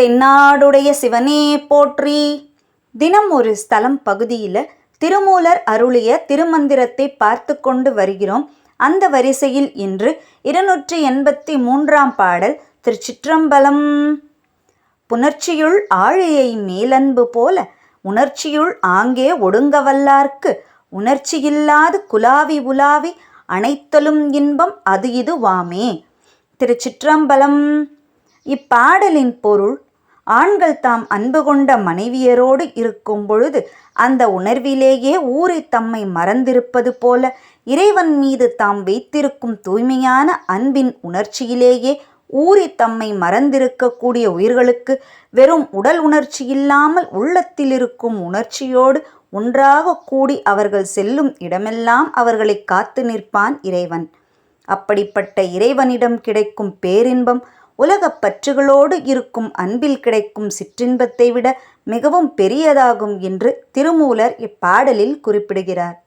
தென்னாடுடைய சிவனே போற்றி. தினம் ஒரு ஸ்தலம் பகுதியில் திருமூலர் அருளிய திருமந்திரத்தை பார்த்து கொண்டு வருகிறோம். அந்த வரிசையில் இன்று இருநூற்றி எண்பத்தி மூன்றாம் பாடல் திருச்சிற்றம்பலம். புணர்ச்சியுள் ஆழியை மேலன்பு போல உணர்ச்சியுள் ஆங்கே ஒடுங்கவல்லார்க்கு உணர்ச்சியில்லாது குலாவி உலாவி அனைத்தலும் இன்பம் அது இதுவாமே திருச்சிற்றம்பலம். இப்பாடலின் பொருள் ஆண்கள் தாம் அன்பு கொண்ட மனைவியரோடு இருக்கும் பொழுது அந்த உணர்விலேயே ஊரை தம்மை மறந்திருப்பது போல இறைவன் மீது தாம் வைத்திருக்கும் தூய்மையான அன்பின் உணர்ச்சியிலேயே ஊறி தம்மை மறந்திருக்கக்கூடிய உயிர்களுக்கு வெறும் உடல் உணர்ச்சி இல்லாமல் உள்ளத்தில் இருக்கும் உணர்ச்சியோடு ஒன்றாக கூடி அவர்கள் செல்லும் இடமெல்லாம் அவர்களை காத்து நிற்பான் இறைவன். அப்படிப்பட்ட இறைவனிடம் கிடைக்கும் பேரின்பம் உலகப் பற்றுகளோடு இருக்கும் அன்பில் கிடைக்கும் சிற்றின்பத்தை விட மிகவும் பெரியதாகும் என்று திருமூலர் இப்பாடலில் குறிப்பிடுகிறார்.